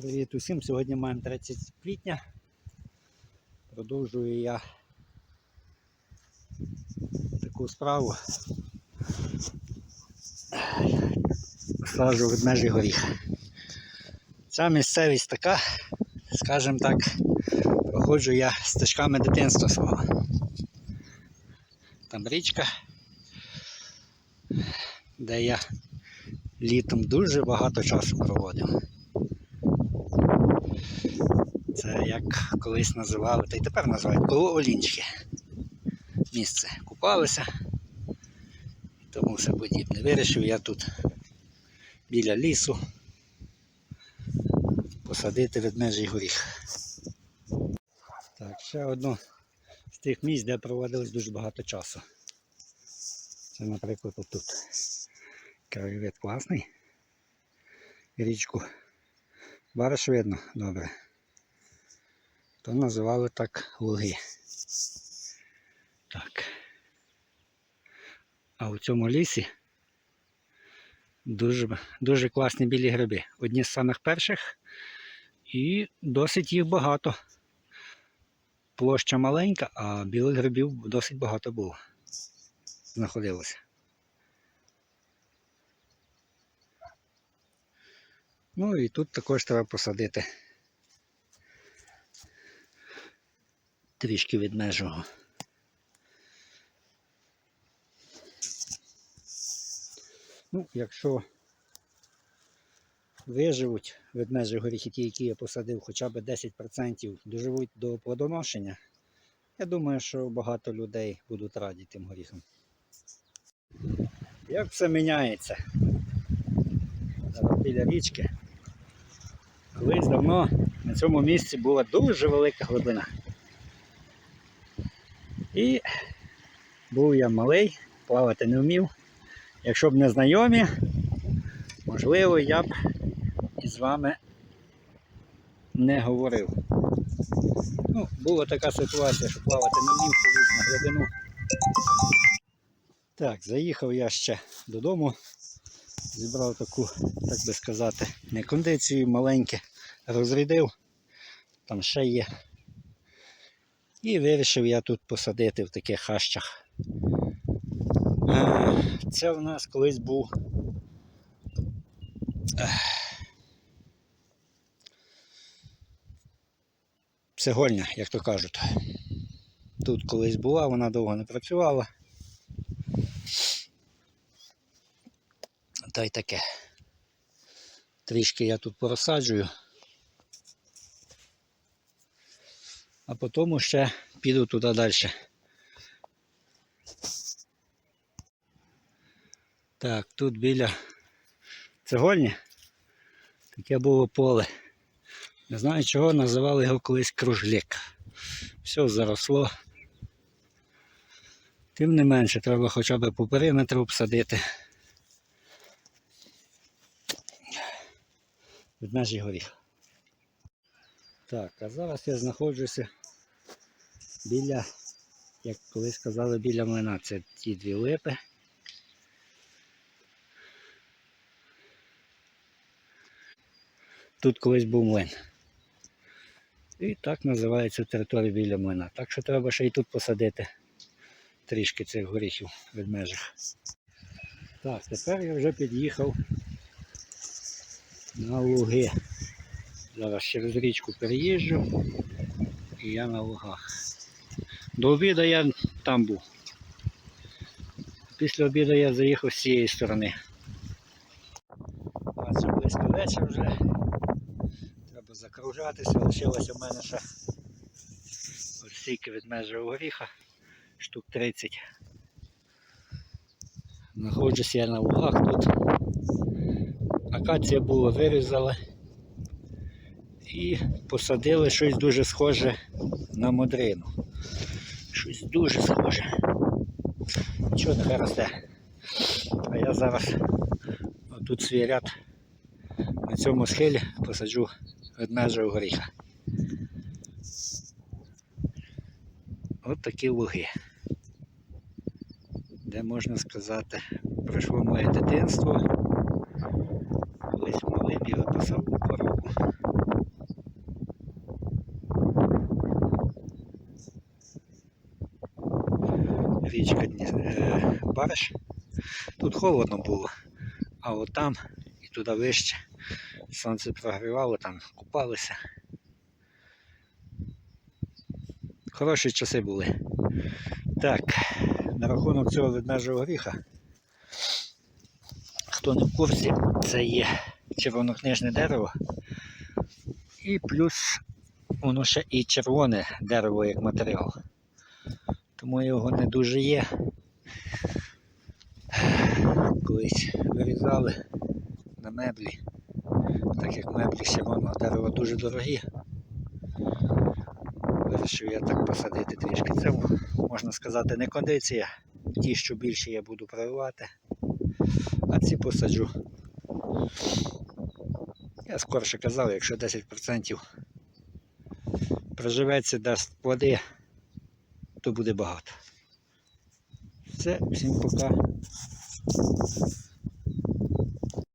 Привіт усім! Сьогодні маємо 30 квітня. Продовжую я таку справу. Саджу ведмежий горіх. Ця місцевість така, скажімо так, проходжу я стежками дитинства свого. Там річка, де я літом дуже багато часу проводив. Це як колись називали, та й тепер називають коло Олінчики. Місце. Купалися тому все подібне. Вирішив я тут біля лісу посадити ведмежий горіх. Так, ще одно з тих місць, де проводилось дуже багато часу. Це, наприклад, отут. Краєвид класний. Річку. Бариш видно добре. То називали так луги. Так. А у цьому лісі дуже, дуже класні білі гриби. Одні з самих перших і досить їх багато. Площа маленька, а білих грибів досить багато було. Знаходилося. Ну і тут також треба посадити трішки від межого. Ну, якщо виживуть ведмежі горіхи, ті, які я посадив, хоча б 10% доживуть до плодоношення, я думаю, що багато людей будуть раді тим горіхам. Як все міняється біля річки. Колись давно на цьому місці була дуже велика глибина. І був я малий, плавати не вмів. Якщо б не знайомі, можливо, я б із вами не говорив. Ну, була така ситуація, що плавати не вмів колись на глибину. Так, заїхав я ще додому, зібрав таку, так би сказати, не кондицію маленьке, розрядив, там ще є. І вирішив я тут посадити в таких хащах. Е, Це в нас колись був. ех, Цегольня, як то кажуть. Тут колись була, вона довго не працювала. Та й таке. Трішки я тут порозсаджую. А потім ще піду туди далі. Так, тут біля цегольні таке було поле. Не знаю чого називали його колись кружлик. Все заросло. Тим не менше, треба хоча б по периметру обсадити. Ведмежий горіх. Так, а зараз я знаходжуся біля, як колись сказали, біля млина. Це ті дві липи. Тут колись був млин. І так називається територія біля млина. Так що треба ще й тут посадити трішки цих горіхів ведмежих. Так, тепер я вже під'їхав на луги. Зараз через річку переїжджу і я на лугах. До обіду я там був. Після обіду я заїхав з цієї сторони. А це близько вечір вже. Треба закружатися. Лишилося в мене ще стільки від межого горіха, штук 30. Знаходжуся я на лугах тут. Акація була вирізала і посадили щось дуже схоже на модрину. Щось дуже схоже. Нічого не росте. А я зараз тут свій ряд на цьому схилі посаджу ведмежого горіха. От такі луги, де можна сказати, пройшло моє дитинство. Колись малим я виписав корову. Опариш. Тут холодно було, а от там і туди вище. Сонце прогрівало, там купалися. Хороші часи були. Так, на рахунок цього ведмежого горіха. Хто не в курсі, це є червонокнижне дерево. І плюс воно ще і червоне дерево як матеріал. Тому його не дуже є. Колись вирізали на меблі. Так як меблі червоного дерева дуже дорогі. Вирішив я так посадити трішки. Це можна сказати не кондиція. Ті, що більше я буду прививати. А ці посаджу. Я скорше казав, якщо 10% проживеться, дасть плоди, то буде багато. Все, всім пока.